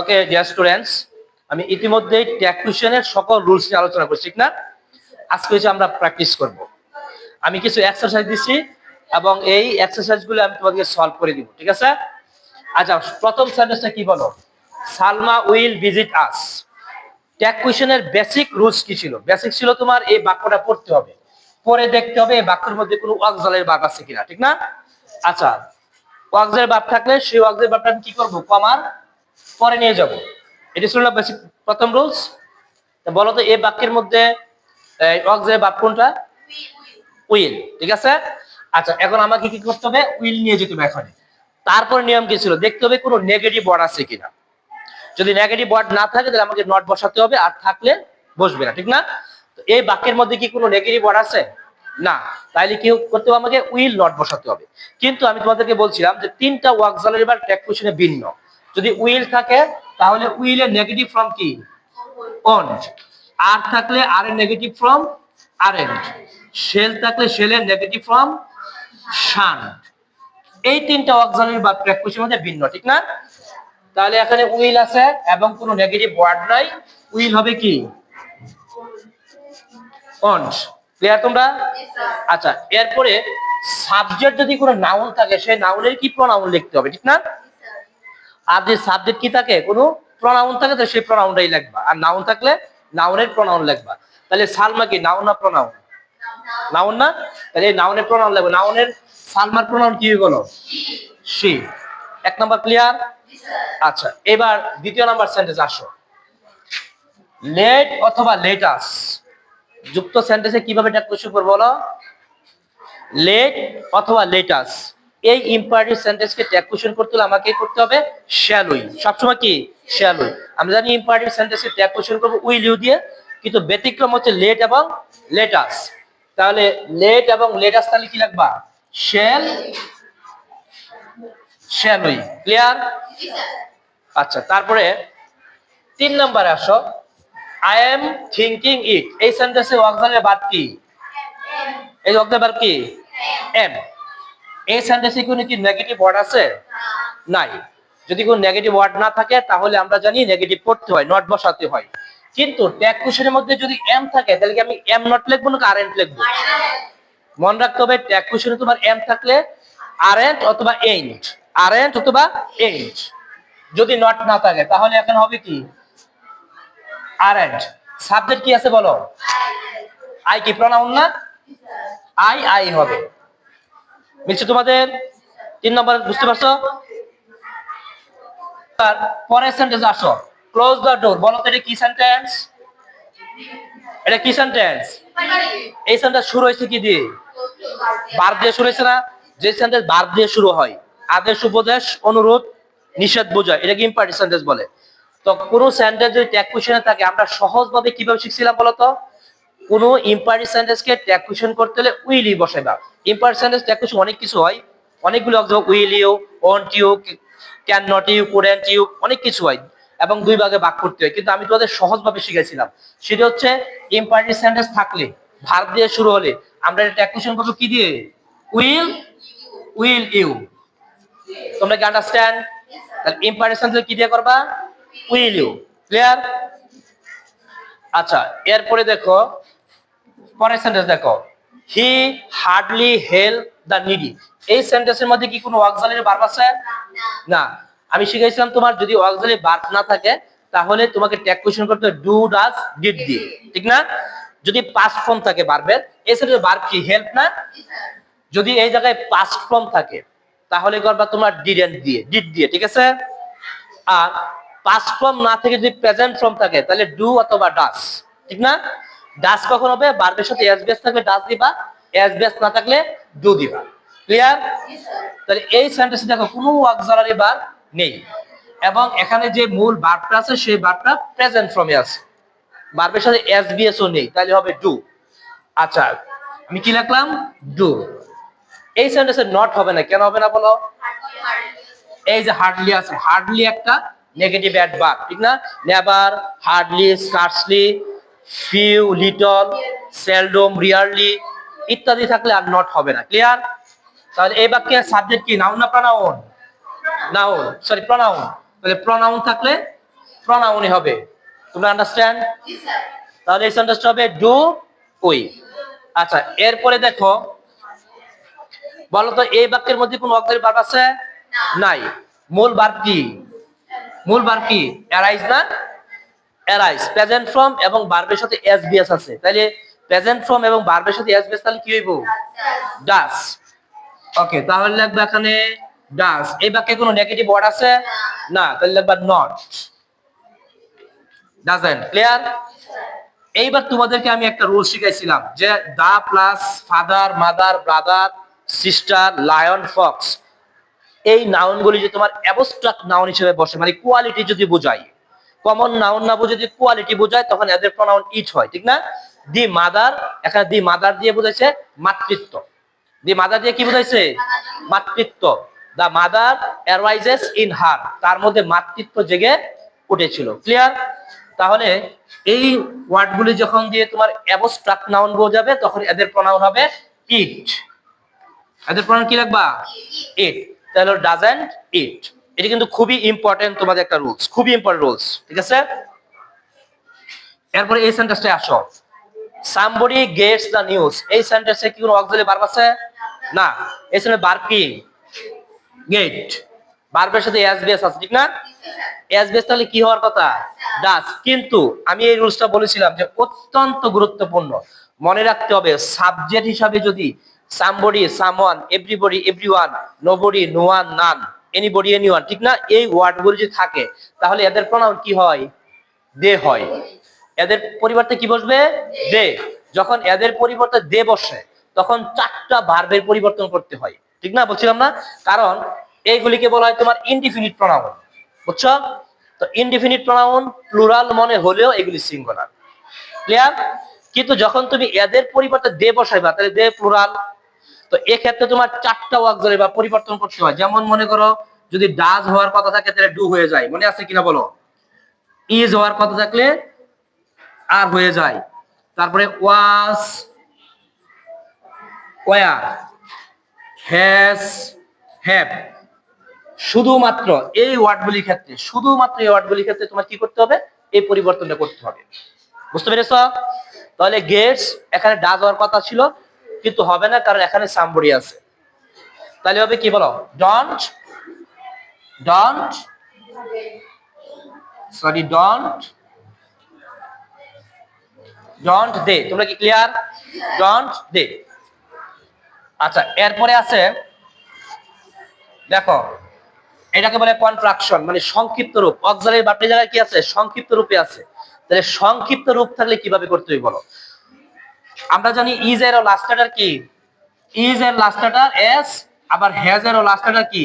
Okay dear students আমি ইতিমধ্যেই ট্যাকুশনের সকল রুলস নিয়ে আলোচনা করছি, ঠিক না? আজকে হচ্ছে আমরা প্র্যাকটিস করব। আমি কিছু এক্সারসাইজ দিচ্ছি এবং এই এক্সারসাইজগুলো আমি তোমাদেরকে সলভ করে দিব, ঠিক আছে? আচ্ছা প্রথম সেন্টেন্সটা কি বলো? Salma will visit us. Tag কুয়েশনের basic rules কি ছিল? বেসিক ছিল তোমার এই বাক্যটা পড়তে হবে। পরে দেখতে হবে বাক্যের মধ্যে কোনো ওয়াকজালের ভাব আছে কিনা, ঠিক না? আচ্ছা ওয়াকজালের ভাব থাকলে সেই ওয়াকজালের বাপটা আমি কি করব? কমার পরে নিয়ে যাব। এটি ছিল না বেসিক প্রথম রুলস বলো তো, এই বাক্যের মধ্যে ওয়াকজালের বাপ কোনটা? উইল, ঠিক আছে? আচ্ছা এখন আমাকে কি করতে হবে? উইল নিয়ে যেতে হবে এখন। তারপর নিয়ম কি ছিল? দেখতে হবে কোনো নেগেটিভ ওয়ার্ড আছে কিনা। যদি নেগেটিভ ওয়ার্ড না থাকে, তাহলে আমাকে নট বসাতে হবে, আর থাকলে বসবে না, ঠিক না? এই বাক্যের মধ্যে কি কোনো নেগেটিভ ওয়ার্ড আছে? না। তাইলে কি করতে হবে আমাকে? উইল নট বসাতে হবে। কিন্তু আমি তোমাদেরকে বলছিলাম যে তিনটা ওয়াকজালের এবার ট্যাগ কোশ্চেনে ভিন্ন। যদি উইল থাকে, তাহলে উইলের নেগেটিভ ফর্ম কি? অন আর থাকলে আর এর নেগেটিভ ফর্ম আরেন্ট শেল থাকলে শেলের নেগেটিভ ফর্ম শান এই তিনটা অক্সালির বা প্রেক্ষিসের মধ্যে ভিন্ন, ঠিক না? তাহলে এখানে উইল আছে এবং কোনো নেগেটিভ ওয়ার্ড নাই। উইল হবে কি? অন্স ক্লিয়ার তোমরা? আচ্ছা এরপরে সাবজেক্ট যদি কোনো নাউন থাকে সেই নাউনের কি প্রনাউন লিখতে হবে ঠিক না? আর যে সাবজেক্ট কি থাকে কোনো প্রনাউন থাকে তো সেই প্রনাউনটাই লিখবা। আর নাউন থাকলে নাউনের প্রনাউন লিখবা। তাহলে সালমা কি নাউন না প্রনাউন নাউন না? তাহলে এই নাউনের প্রনাউন লাগবে নাউনের সালমার প্রনাউন কি বলো সি এক নাম্বার ক্লিয়ার আচ্ছা এবার দ্বিতীয় নাম্বার সেন্টেন্স আসো। লেট অথবা লেটাস যুক্ত সেন্টেন্সে কীভাবে এটা কোশ্চেন করব বলো? লেট অথবা লেটাস এই ইম্পারেটিভ সেন্টেন্সকে ট্যাগ কোশ্চেন করতে হলে আমাকে করতে হবে শ্যালুই সবসময় কি? শ্যালুই আমরা জানি ইম্পারেটিভ সেন্টেন্সকে ট্যাগ কোশ্চেন করব উইল ইউ দিয়ে কিন্তু ব্যতিক্রম হচ্ছে লেট এবং লেটাস তাহলে লেট এবং লেটাস তাহলে কি লাগবা শেল শ্যালুই ক্লিয়ার আচ্ছা তারপরে তিন নম্বরে আসো। আই এম থিঙ্কিং ইট এই সেন্টেন্সে ওয়াকজালের বাদ কি? এই ওয়াকজালের বাদ কি? এম এই সেন্টেন্সে কোনো কি নেগেটিভ ওয়ার্ড আছে? নাই। যদি কোনো নেগেটিভ ওয়ার্ড না থাকে, তাহলে আমরা জানি নেগেটিভ করতে হয় নট বসাতে হয়। কিন্তু ট্যাগ কোশ্চেনের মধ্যে যদি এম থাকে, তাহলে কি আমি এম নট লিখব না আরএন্ট লিখব? মনে রাখতে হবে ট্যাগ কোশ্চেনে তোমার এম থাকলে আরএন্ট অথবা এন্ট আরএন্ট অথবা এন্ট যদি নট না থাকে, তাহলে এখন হবে কি? আরএন্ট সাবজেক্ট কি আছে বলো? আই কি প্রনাউন না? আই আই হবে। মিলছে তোমাদের তিন নম্বর বুঝতে পারছ? আর পরের সেন্টেন্স আসো। ক্লোজ দ্য ডোর বলো তো এটা কি সেন্টেন্স এটা কি সেন্টেন্স এই সেন্টেন্স শুরু হয়েছে কি দিয়ে? বার দিয়ে শুরু হয়েছে না? যে সেন্টেন্স বার দিয়ে শুরু হয়, আদেশ, উপদেশ, অনুরোধ, নিষেধ বোঝায় এটা কি ইম্পার্টি সেন্টেন্স বলে? তো কোনো সেন্টেন্স যদি ট্যাগ কোশ্চেনে থাকে, আমরা সহজভাবে কীভাবে শিখছিলাম বলতো? কোনো ইম্পার্টি সেন্টেন্সকে ট্যাগ কোশ্চেন করতে হলে উইলি বসাইবা। ইম্পার্টি সেন্টেন্স ট্যাগ কোশ্চেন অনেক কিছু হয়। অনেকগুলো will you won't you can not you couldn't you অনেক কিছু হয়। এবং দুই ভাগে ভাগ করতে হয়। কিন্তু আমি তোমাদের সহজভাবে শিখেছিলাম সেটা হচ্ছে ইম্পার্টি সেন্টেন্স থাকলে ভার্ব দিয়ে শুরু হলে, আমরা এটা কোশ্চেন করব কি দিয়ে? উইল উইল ইউ তোমরা কি আন্ডারস্ট্যান্ড তাহলে ইম্পার্টি সেন্টেন্স কি দিয়ে করবা? উইল ইউ ক্লিয়ার আচ্ছা এরপরে দেখো, পরের সেন্টেন্স দেখো। He hardly help the needy এই সেন্টেন্সের মধ্যে কি কোনো ওয়াকজালের ভার্ব আছে? না। আমি শিখাইছিলাম তোমার যদি ওয়াকজালি ভার্ব না থাকে, তাহলে তোমাকে ট্যাগ কোশ্চেন করতে ডু ডাজ ডিড দিয়ে। ঠিক না? যদি পাস্ট ফর্ম থাকে ভার্বের এই সেন্টেন্সে ভার্ব কি হেল্প না? যদি এই জায়গায় পাস্ট ফর্ম থাকে, তাহলে করবা তোমার ডিড ডিডেন্ট দিয়ে। ডিড দিয়ে, ঠিক আছে? আর পাস্ট ফর্ম না থেকে যদি প্রেজেন্ট ফর্ম থাকে তাহলে ডু অথবা ডাস ঠিক না? ডাস কখন হবে? ভার্বের সাথে এস বেস থাকলে ডাস দিবা এস বেস না থাকলে ডু দিবা। ক্লিয়ার তাহলে এই সেন্টেন্সে দেখো কোনো অক্সিলারি বার নেই। এবং এখানে যে মূল ভার্বটা আছে সেই ভার্বটা প্রেজেন্ট ফর্মে আছে। ভার্বের সাথে এস বিএস ও নেই তাহলে হবে ডু আচ্ছা আমি কি লিখলাম? ডু এই সেন্টেন্সে নট হবে না কেন হবে না বলো? এই যে হার্ডলি আছে হার্ডলি একটা নেগেটিভ অ্যাডভার্ব ঠিক না? Never hardly scarcely few little seldom rarely ইত্যাদি থাকলে আর নট হবে না। ক্লিয়ার তাহলে এই বাক্যের সাবজেক্ট কি? নাউন না প্রনাউন নাউন সরি প্রনাউন তাহলে প্রনাউন থাকলে প্রনাউনই হবে। তোমরা আন্ডারস্ট্যান্ড তাহলে এই সেন্টেন্সটা হবে ডু উই আচ্ছা এরপরে দেখো বলো তো এই বাক্যের মধ্যে কোনো অক্সিলারি ভার্ব আছে? নাই। মূল ভার্ব কি? মূল ভার্ব কি? অ্যারাইজ না? অ্যারাইজ প্রেজেন্ট ফর্ম এবং ভার্বের সাথে এসবিএস আছে। তাহলে প্রেজেন্ট ফর্ম এবং ভার্বের সাথে এসবিএস তাহলে কি হইব? ডাস ওকে তাহলে লাগবে এখানে ডাস এই বাক্যে কোনো নেগেটিভ ওয়ার্ড আছে? না, তাহলে লাগবে নট ডাজেন্ট ক্লিয়ার এইবার তোমাদেরকে আমি একটা রুল শিখাইছিলাম যে the plus father, mother, brother, sister, lion, fox. এই নাউনগুলি যে তোমার অ্যাবস্ট্রাক্ট নাউন হিসেবে বসে মানে কোয়ালিটি যদি বোঝায় কমন নাউন না বুঝে যদি কোয়ালিটি বোঝায়, তখন এদের প্রনাউন ইট হয়, ঠিক না? দি মাদার এখানে দি মাদার দিয়ে বোঝাইছে মাতৃত্ব। দি মাদার দিয়ে কি বোঝাইছে? মাতৃত্ব। The mother arises in her তার মধ্যে মাতৃত্ব জেগে উঠেছিল। ক্লিয়ার তাহলে এই ওয়ার্ডগুলি যখন দিয়ে তোমার অ্যাবস্ট্রাক্ট নাউন বোঝাবে, তখন এদের প্রনাউন হবে ইট এদের প্রনাউন কি রাখবা? ইট তাহলে ডাজেন্ট ইট এটা কিন্তু খুবই ইম্পর্টেন্ট তোমাদের একটা রুলস খুবই ইম্পর্টেন্ট রুলস ঠিক আছে? এরপরে এই সেন্টেন্সটা আসো। সামবডি গেটস দ্য নিউজ এই সেন্টেন্সে কি কোনো অক্সিলারি ভার্ব আছে? না, এই সেন্টেন্স ভার্ব কি? গেট ভার্বের সাথে এসবিএস আছে, ঠিক না? এসবিএস তাহলে কি হওয়ার কথা? ডাস কিন্তু আমি এই রুলসটা বলেছিলাম যে অত্যন্ত গুরুত্বপূর্ণ। মনে রাখতে হবে সাবজেক্ট হিসাবে যদি somebody someone, everybody, everyone nobody no one none, anybody, anyone, ঠিক না? এই ওয়ার্ডগুলো যদি থাকে, তাহলে এদের প্রনাউন কি হয়? দে হয়। এদের পরিবর্তে কি বসবে? দে। যখন এদের পরিবর্তে দে বসে, তখন চারটা ভার্বের পরিবর্তন করতে হয়। ঠিক না? বলছিলাম না? কারণ এইগুলিকে বলা হয় তোমার ইনডিফিনিট প্রনাউন বুঝছ? তো ইনডিফিনিট প্রনাউন প্লুরাল মনে হলেও এগুলি সিঙ্গুলার ক্লিয়ার কিন্তু যখন তুমি এদের পরিবর্তে দে বসাইবা, তাহলে দে প্লুরাল তো এক্ষেত্রে তোমার চারটা ওয়ার্কজারি বা পরিবর্তন করতে হয়। যেমন মনে করো, যদি ডাজ হওয়ার কথা থাকে, তাহলে ডু হয়ে যায়। মনে আছে কিনা বলো? ইজ হওয়ার কথা থাকলে আর হয়ে যায়। তারপরে ওয়াস ওয়ার হ্যাজ হ্যাভ শুধুমাত্র এই ওয়ার্ডগুলির ক্ষেত্রে, শুধুমাত্র এই ওয়ার্ডগুলির ক্ষেত্রে তোমার কি করতে হবে? এই পরিবর্তনটা করতে হবে। বুঝতে পেরেছ? তাহলে গেটস এখানে ডাজ হওয়ার কথা ছিল। কিন্তু হবে না, কারণ এখানে সামবড়ি আছে। তাহলে হবে কি বলো? Don't don't sorry don't don't they তোমরা কি ক্লিয়ার ডন্ট দে আচ্ছা এরপরে আছে, দেখো, এটাকে বলে কন্ট্রাকশন মানে সংক্ষিপ্ত রূপ। অক্সালের বাপটি জায়গায় কি আছে? সংক্ষিপ্ত রূপে আছে। তাহলে সংক্ষিপ্ত রূপ থাকলে কীভাবে করতে হবে বলো? আমরা জানি ইজ এর লাস্ট লেটার কি? ইজ এর লাস্ট লেটার এস আবার হ্যাজ এর লাস্ট কি?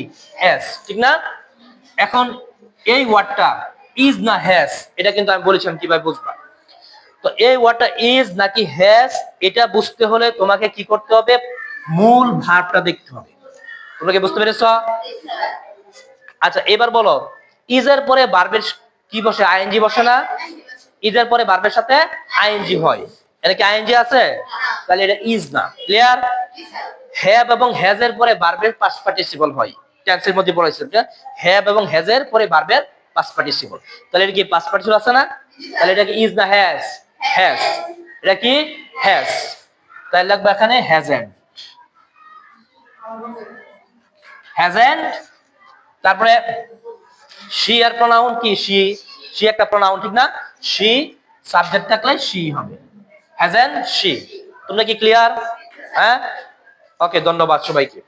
এস ঠিক না? এখন এই ওয়ার্ডটা ইজ না হ্যাজ এটা কিন্তু আমি বলেছিলাম কীভাবে বুঝবা? তো এই ওয়ার্ডটা ইজ নাকি হ্যাজ এটা বুঝতে হলে তোমাকে কি করতে হবে? মূল ভাবটা দেখতে হবে। তোমরা কি বুঝতে পেরেছ? আচ্ছা এবার বলো ইজের পরে বার্বের কি বসে? আইএনজি বসে না? ইজের পরে বার্বের সাথে আইএনজি হয়। এটা কি আইএনজি আছে? তাহলে এটা ইজ না। ক্লিয়ার হ্যাভ এবং হ্যাজের পরে বার্বের পাস পার্টিসিপল হয়। টেন্সের মধ্যে যে হ্যাভ এবং হ্যাজের পরে বার্বের পাস পার্টিসিপল তাহলে এটা কি পাস পার্টিসিপল আছে না? তাহলে এটা কি ইজ না হ্যাজ হ্যাজ এটা কি? হ্যাজ তাহলে লাগবে এখানে হ্যাজেন্ট হ্যাজেন্ট তারপরে শি আর প্রনাউন কি? শি শি একটা প্রনাউন ঠিক না? শি সাবজেক্ট থাকলে শি হবে। হ্যাজেন শি তোমরা কি ক্লিয়ার হ্যাঁ? ওকে ধন্যবাদ সবাইকে।